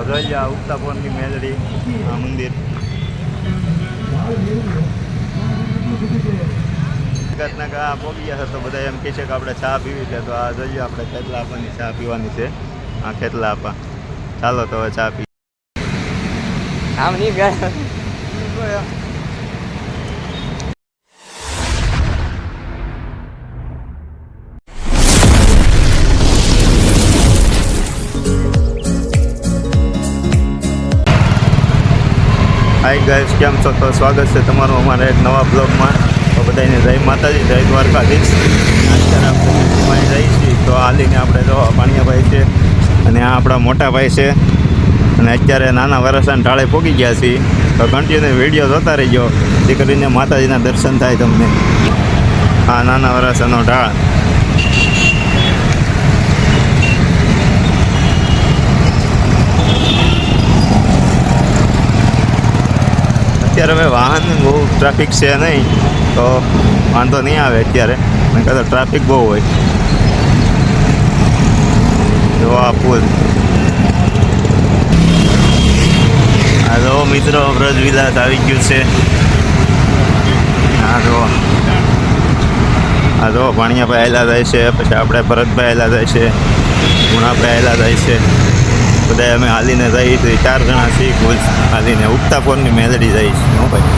આ ઉગતાપોરની મેલડી આ મંદિર. જગતના ગા પોગી ગયા છે તો બધા એમ કહે છે કે આપણે ચા પીવી છે. તો આ જોઈએ આપણે ખેતલા આપવાની ચા પીવાની છે. આ ખેતલા આપા. ચાલો તો હવે ચા પી. આમ નહીં ગયા. હાય ગાઈસ કેમ છો? તો સ્વાગત છે તમારું અમારા એક નવા બ્લોગમાં. તો બધાને જય માતાજી, જય દ્વારકાધીશ. અત્યારે આપણે નદીમાં જઈએ છીએ. તો હાલીને આપણે જો પાણિયાભાઈ છે અને આ આપણા મોટા ભાઈ છે. અને અત્યારે નાના વરસાને ઢાળે પોગી ગયા છીએ. તો કન્ટિન્યુ વીડિયો જોતા રહીજો. જે કરીને માતાજીના દર્શન થાય તમને. આ નાના વરસાનો ઢાળ. અત્યારે હવે વાહન, બહુ ટ્રાફિક છે નહીં, તો વાંધો નહીં આવે અત્યારે. નહીં તો ટ્રાફિક બહુ હોય. જો આ પુલ. જો મિત્રો વ્રજ વિલાસ આવી ગયું છે. આ જો. આ જો ભાણિયા પહેલા જાય છે, પછી આપણે ભરતભાઈ પહેલા જાય છે ગુણાભાઈ પહેલા જાય છે. બધા અમે હાલીને જઈએ છીએ ચાર જણા છીએ કુલ હાલીને. ઉગતાપોરની મેલડી જઈએ છીએ હું ભાઈ.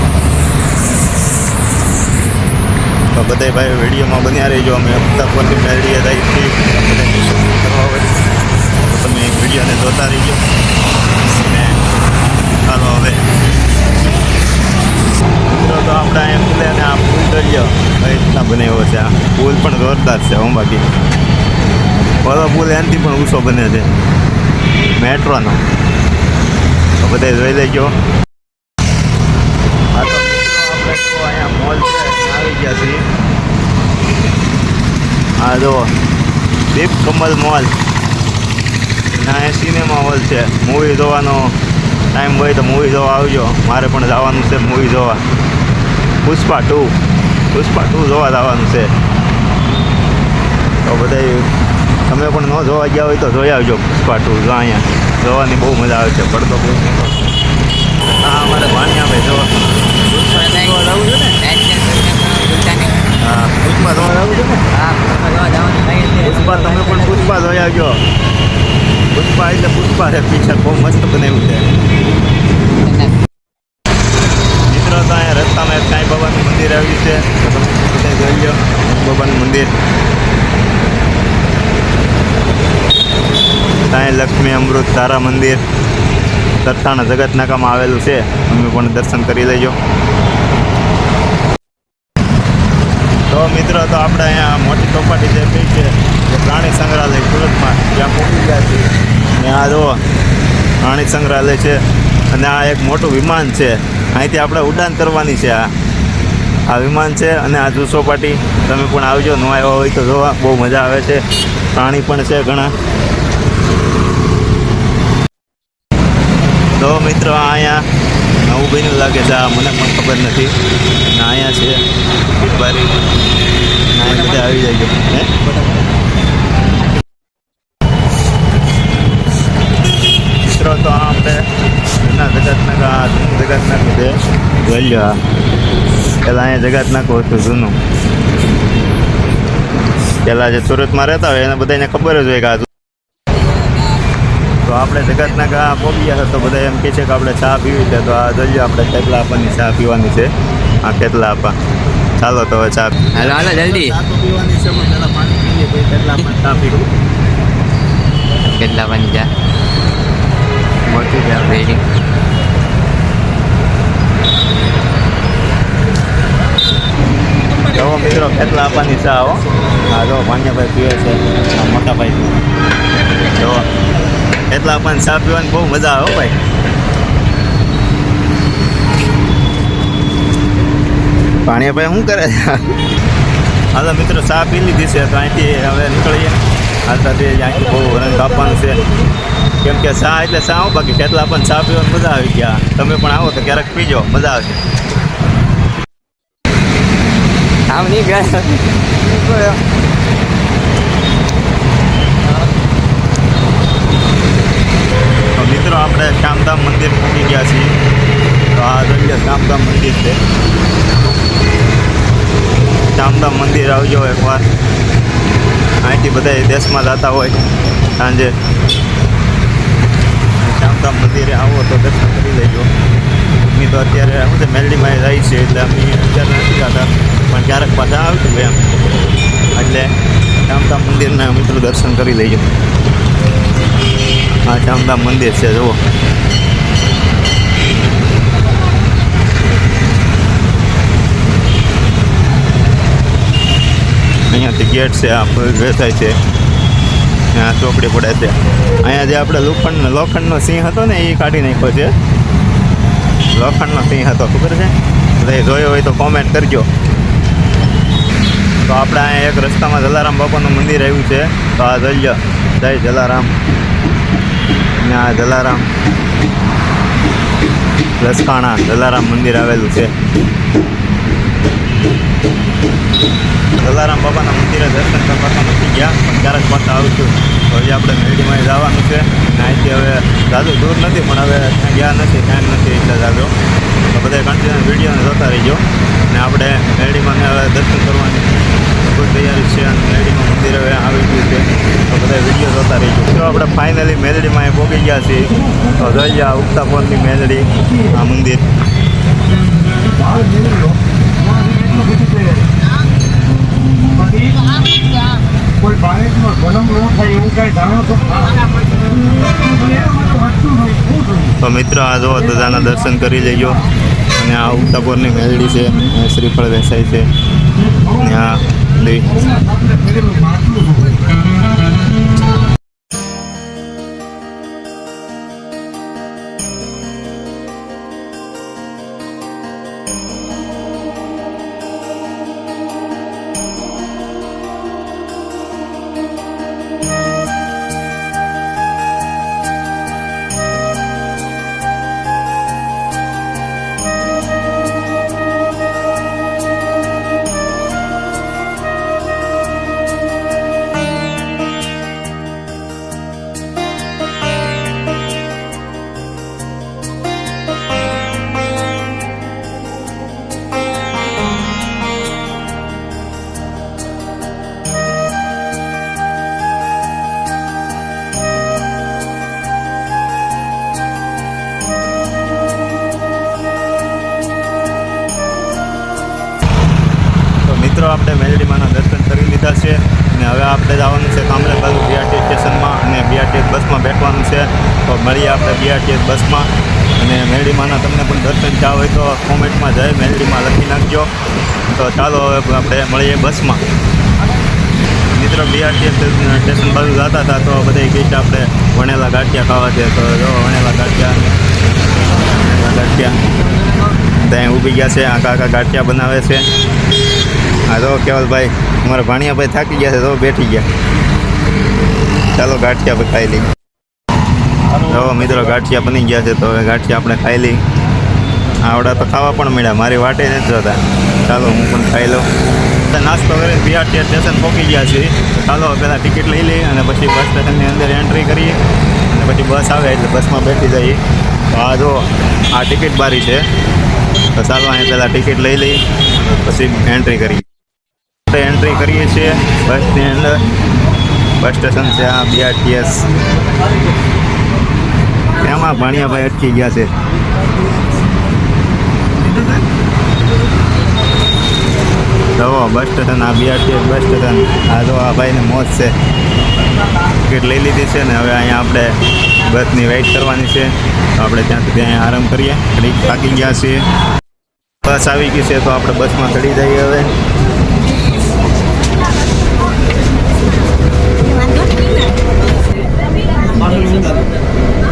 તો બધા ભાઈ વિડીયોમાં બન્યા રહીજો, અમે ઉગતાપોરની મેલડીએ જઈએ છીએ બધા તો તમે વિડીયોને જોતા રહીજો. અને ચાલો હવે. મિત્રો, તો આપણે અહીંયા ખુલે અને આ પુલ દરિયો રીતના બનાવ્યો છે આ. પુલ પણ જોરદાર છે, હું બાકી. બધો પુલ એનાથી પણ ઊંચો બને છે. મેટ્રોનો. તો બધે જોઈ લેજો. હા તો, અહીંયા મોલ છે, આવી ગયા છીએ. હા જો દીપ કમલ મોલ. એ સિનેમા હોલ છે. મૂવી જોવાનો ટાઈમ હોય તો મૂવી જોવા આવજો. મારે પણ જવાનું છે મૂવી જોવા. પુષ્પા ટુ. પુષ્પા ટુ જોવા જવાનું છે. તો બધા તમે પણ ન જોવા ગયા હોય તો જોઈ આવજો પુષ્પા ટુ જો અહીંયા. જોવાની બહુ મજા આવે છે પડતો બહુ હા અમારે ભાણિયા ભાઈ જોવા જવું છે ને? હા પુષ્પા જોવા જવું છે ને? પુષ્પા તમે પણ પુષ્પા જોઈ આવજો. પુષ્પા એટલે પુષ્પા છે પિક્ચર બહુ મસ્ત બનાવ્યું છે મિત્રો તો અહીંયા રસ્તામાં એક સાંઈ બાબાનું મંદિર આવ્યું છે તો તમે બધા જોઈ લો સાંઈ બાબાનું મંદિર સાંઈ લક્ષ્મી તારા મંદિર સરથાણા જગતનાકામાં આવેલું છે. તમે પણ દર્શન કરી લેજો. તો મિત્રો, તો આપણે અહીંયા મોટી ચોપાટી જે કઈ છે જે પ્રાણી સંગ્રહાલય સુરતમાં ત્યાં પહોંચી ગયા છે આ જુઓ પ્રાણી સંગ્રહાલય છે અને આ એક મોટું વિમાન છે. અહીંથી આપણે ઉડાન કરવાની છે આ. આ વિમાન છે અને આ જુ ચોપાટી તમે પણ આવજો, ન આવ્યા હોય તો જોવા, બહુ મજા આવે છે. પ્રાણી પણ છે ઘણા તો મિત્રો અહીંયા નવું બન્યું લાગે છે. આ મને પણ ખબર નથી. અહીંયા છે. આવી જાય હે? મિત્રો, તો આપણે જૂના જગતના જગતના પહેલાં અહીંયા જગતનાકું હતું જૂનું. પહેલાં જે સુરતમાં રહેતા હોય એને બધાને ખબર જ હોય કે આ તો આપણે જગતના ગા પહોંચી ગયા તો બધા એમ કહે છે કે આપણે ચા પીવી છે તો આ જોઈએ આપણે કેટલા આપવાની ચા પીવાની છે. આ કેટલા આપા. ચાલો તો હવે ચા હાલો હાલો જલ્દી. ચા પીવાની છે પહેલાં પાણી પીએ પછી કેટલા ચા પીવું. કેટલા પાણી જા મોટી ચા વેડિંગ જો મિત્રો કેટલા આપવાની ચા હો. હા જો ભાણિયાભાઈ પીવે છે આ મોટા ભાઈ જો કેટલા પણ ચા પીવાની બહુ મજા આવે હો ભાઈ. શું કરે હાલો મિત્રો, ચા પી લીધી છે, તો અહીંથી હવે નીકળીએ. હાલતા તે અહીંથી બહુ રંગ કાપવાનું છે. કેમ કે ચા એટલે ચા હો, બાકી કેટલા પણ ચા પીવાની મજા આવી ગયા. તમે પણ આવો તો ક્યારેક પીજો, મજા આવશે. આમ નહીં ગયા તો આપણે શ્યામધામ મંદિર પહોંચી ગયા છીએ તો આ જોઈ લો શ્યામધામ મંદિર છે શ્યામધામ મંદિર આવજો એકવાર અહીંથી બધા દેશમાં જતા હોય સાંજે શ્યામધામ મંદિરે આવો તો દર્શન કરી લેજો અમે તો અત્યારે શું છે મેલડીમાં રહી છે, એટલે અમે અત્યારે નથી જતા, પણ ક્યારેક પાછા આવશું એમ. એટલે શ્યામધામ મંદિરના મિત્રો દર્શન કરી લેજો. આ શ્યામધામ મંદિર છે, જુઓ. અહીંયાથી ગેટ છે, આ વેચાય છે. ત્યાં ચોકડી પડે છે. અહીંયા જે આપણે લોખંડ, લોખંડનો સિંહ હતો ને એ કાઢી નાખ્યો છે. લોખંડનો સિંહ હતો, ખબર છે? એટલે જોયો હોય તો કોમેન્ટ કરજો. તો આપણે અહીંયા એક રસ્તામાં જલારામ બાપાનું મંદિર આવ્યું છે. તો આ જલ્યો. જય જલારામ. આ જલારામ લસકાણા જલારામ મંદિર આવેલું છે. જલારામ બાબાના મંદિરે દર્શન કરવા નથી ગયા, પણ ક્યારેક પાછા આવશું હજી આપણે મેળીમાં જવાનું છે. અહીંથી હવે જાજુ દૂર નથી, પણ હવે ત્યાં ગયા નથી ટાઈમ નથી એટલે તો બધા કન્ટિન્યુ વિડીયોને જોતા રહીજો. અને આપણે મેળીમાં હવે દર્શન કરવાની. ખૂબ તૈયારી છે અને મેરડીમાં મંદિર હવે આવી ગયું છે. તો બધા વીડિયો જોતા રહીજો. તો આપણે ફાઇનલી મેલડીમાં અહીં પહોંચી ગયા છીએ, તો જોઈએ આ ઉગતા પોનની મેલડી, આ મંદિર. તો મિત્ર, આ જો દાદાના દર્શન કરી લેજો. અને આ ઉગતાપોરની મેલડી છે શ્રીફળ વેસાય છે. અને આ મેલડીમાના દર્શન કરી લીધા છે. અને હવે આપણે જવાનું છે કામરેજ બાજુ બીઆરટી સ્ટેશનમાં અને બીઆરટીએસ બસમાં બેઠવાનું છે. તો મળીએ આપણે બીઆરટીએસ બસમાં. અને મેલડીમાના તમને પણ દર્શન થયા હોય તો કોમેન્ટમાં જઈ મેલડીમાં લખી નાખજો. તો ચાલો હવે આપણે મળીએ બસમાં. મિત્રો બીઆરટીએસ સ્ટેશન બાજુ જતા હતા તો બધા કહે આપણે વણેલા ગાંઠિયા ખાવા છે. તો જો વણેલા ગાંઠિયા ગાંઠિયા. ત્યાં ઊભી ગયા છે. આખા આખા ગાંઠિયા બનાવે છે. હા, તો કેવલભાઈ અમારા ભાણિયાભાઈ થાકી ગયા છે, તો બેઠી ગયા. ચાલો, ગાંઠિયા આપણે ખાઈ લઈ જો મિત્રો, ગાંઠિયા બની ગયા છે, તો હવે ગાંઠિયા આપણે ખાઈ લઈ આવડા તો ખાવા પણ મળ્યા, મારી વાટે નથી જોતા. ચાલો, હું પણ ખાઈ લઉં. તો નાસ્તો કરી બીઆરટી સ્ટેશન પહોંચી ગયા છીએ. ચાલો પહેલાં ટિકિટ લઈ લઈએ અને પછી બસ સ્ટેશનની અંદર એન્ટ્રી કરીએ. અને પછી બસ આવે, એટલે બસમાં બેઠી જઈએ. તો આ જો, આ ટિકિટ બારી છે. તો ચાલો અહીં પહેલાં ટિકિટ લઈ લઈ પછી એન્ટ્રી કરીએ. આપણે એન્ટ્રી કરીએ છીએ. બસની અંદર. બસ સ્ટેશન છે આ બીઆરટીએસ એમાં ભાણિયાભાઈ અટકી ગયા છે. જવો બસ સ્ટેશન આ બીઆરટીએસ બસ સ્ટેશન આ જો આ ભાઈને મોજ છે. ટિકિટ લઈ લીધી છે ને હવે અહીંયા આપણે બસની વેઇટ કરવાની છે. તો આપણે ત્યાંથી ત્યાં આરામ કરીએ. ઘડીક થાકી ગયા છીએ. બસ આવી ગઈ છે તો આપણે બસમાં ચડી જઈએ હવે. 这是你买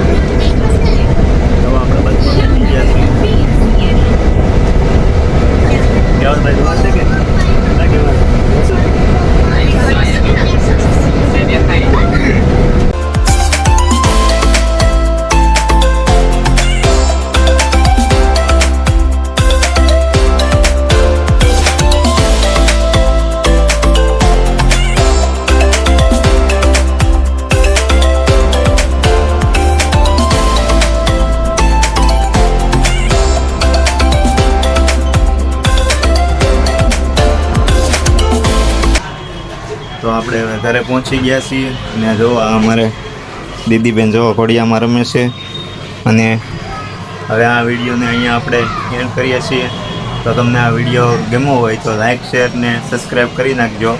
પહોંચી ગયા છીએ અને જો આ અમારે દીદીબેન જો ખોડિયામાં રમે છે અને હવે આ વિડીયોને અહીંયા આપણે એન્ડ કરીએ છીએ. તો તમને આ વીડિયો ગમ્યો હોય તો લાઇક શેર ને સબસ્ક્રાઈબ કરી નાખજો.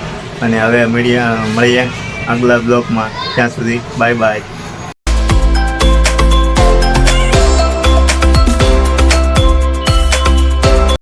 અને હવે મીડિયા મળીએ આગલા બ્લોગમાં. ત્યાં સુધી બાય બાય